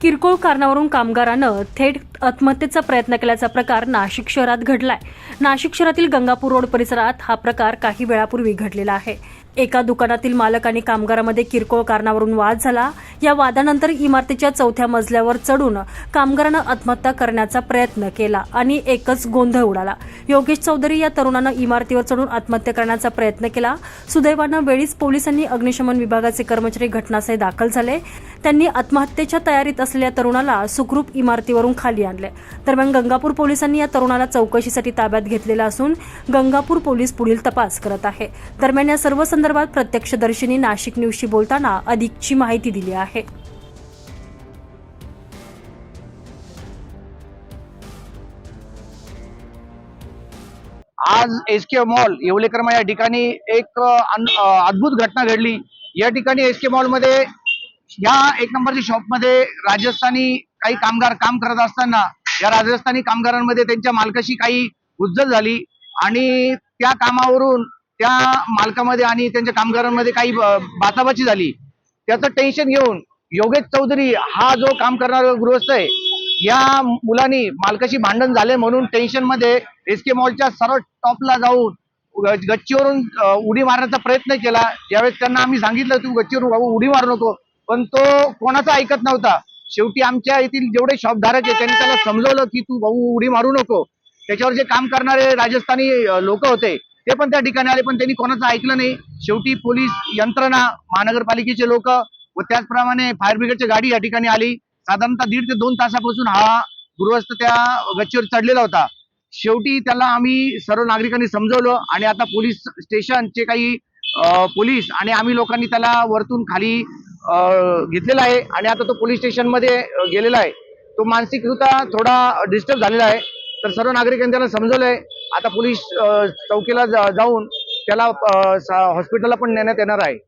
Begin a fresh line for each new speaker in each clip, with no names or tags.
किरकोळ कारणावरून कामगारानं थेट आत्महत्येचा प्रयत्न केल्याचा प्रकार नाशिक शहरात घडलाय. नाशिक शहरातील गंगापूर रोड परिसरात हा प्रकार काही वेळापूर्वी घडलेला आहे. एका दुकानातील मालक आणि कामगारामध्ये किरकोळ कारणावरून वाद झाला. या वादानंतर इमारतीच्या चौथ्या मजल्यावर चढून कामगारानं आत्महत्या करण्याचा प्रयत्न केला आणि एकच गोंधळ उडाला. योगेश चौधरी या तरुणानं इमारतीवर चढून आत्महत्या करण्याचा प्रयत्न केला. सुदैवानं वेळीच पोलिसांनी अग्निशमन विभागाचे कर्मचारी घटनास्थळी दाखल झाले. त्यांनी आत्महत्येच्या तयारीत असलेल्या तरुणाला सुखरूप इमारतीवरून खाली आणले. दरम्यान गंगापूर पोलिसांनी या तरुणाला चौकशीसाठी ताब्यात घेतलेला असून गंगापूर पोलीस पुढील तपास करत आहे. दरम्यान या सर्व संदर्भात प्रत्यक्षदर्शींनी नाशिक न्यूजशी बोलताना अधिकची माहिती दिली आहे.
आज एस के मॉल येवलेकरमा या ठिकाणी एक अद्भुत घटना घडली. या ठिकाणी एस के मॉलमध्ये या एक नंबरच्या शॉपमध्ये राजस्थानी काही कामगार काम करत असताना या राजस्थानी कामगारांमध्ये त्यांच्या मालकाशी काही उज्जल झाली आणि त्या कामावरून त्या मालकामध्ये आणि त्यांच्या कामगारांमध्ये काही बाचाबाची झाली. त्याचं टेन्शन घेऊन योगेश चौधरी हा जो काम करणारा गृहस्थ आहे या मुलांनी मालकाशी भांडण झाले म्हणून टेन्शनमध्ये एस के मॉलच्या सरळ टॉपला जाऊन गच्चीवरून उडी मारण्याचा प्रयत्न केला. ज्यावेळेस त्यांना आम्ही सांगितलं तू गच्चीवरून उडी मारू नको. पण तो कोणाचा ऐकत नव्हता. शेवटी आमच्या येथील जेवढे शॉपधारक आहे त्यांनी त्याला समजवलं की तू भाऊ उडी मारू नको. त्याच्यावर जे काम करणारे राजस्थानी लोक होते ते पण त्या ठिकाणी आले पण त्यांनी कोणाचं ऐकलं नाही. शेवटी पोलीस यंत्रणा महानगरपालिकेचे लोक व त्याचप्रमाणे फायर ब्रिगेडची गाडी या ठिकाणी आली. साधारणतः दीड ते दोन तासापासून हा गृहस्थ त्या गच्चीवर चढलेला होता. शेवटी त्याला आम्ही सर्व नागरिकांनी समजवलं आणि आता पोलीस स्टेशनचे काही पोलीस आणि आम्ही लोकांनी त्याला वरतून खाली घेतलेला आहे आणि आता तो पोलीस स्टेशनमध्ये गेलेला आहे. तो मानसिकरित्या थोडा डिस्टर्ब झालेला आहे. तर सर्व नागरिकांनी त्याला समजवलंय. आता पोलीस चौकीला जा- जाऊन त्याला हॉस्पिटलला पण नेण्यात येणार आहे.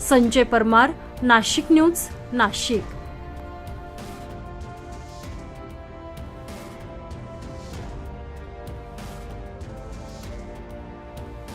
संजय परमार नाशिक न्यूज नाशिक.